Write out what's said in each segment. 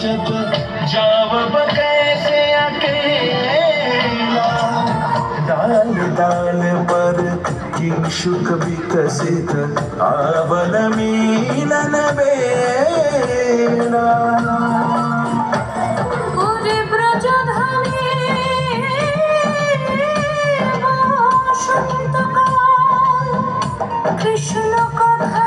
सोचत जावब कैसे अकेला डाल डाल पर किंशुक विकसित आवल मीलन बेला ওরে ব্রজধামে বসন্তকাল কৃষ্ণ কথা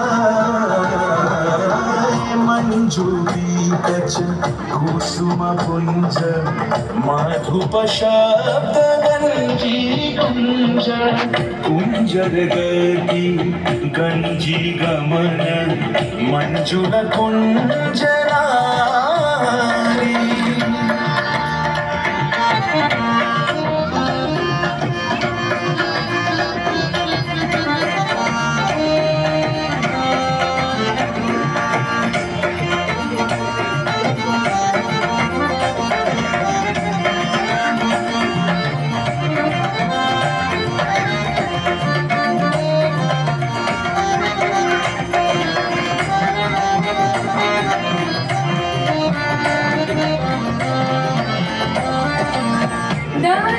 বিকচ কুসুম পুঞ্জ মাধুপ শব্দ গঞ্জি। কুঞ্জ কুঞ্জর গতি গঞ্জি গমন। মঞ্জুর কুঞ্জ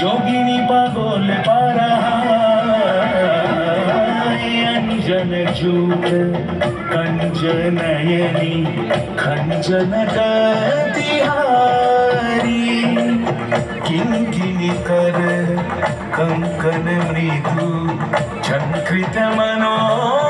যোগিনী পাগল পারা অঞ্জন জূট कंजनयनी खंजन तिहारी किंकिनी कर कंकन मृदु झंकृत मनोहारी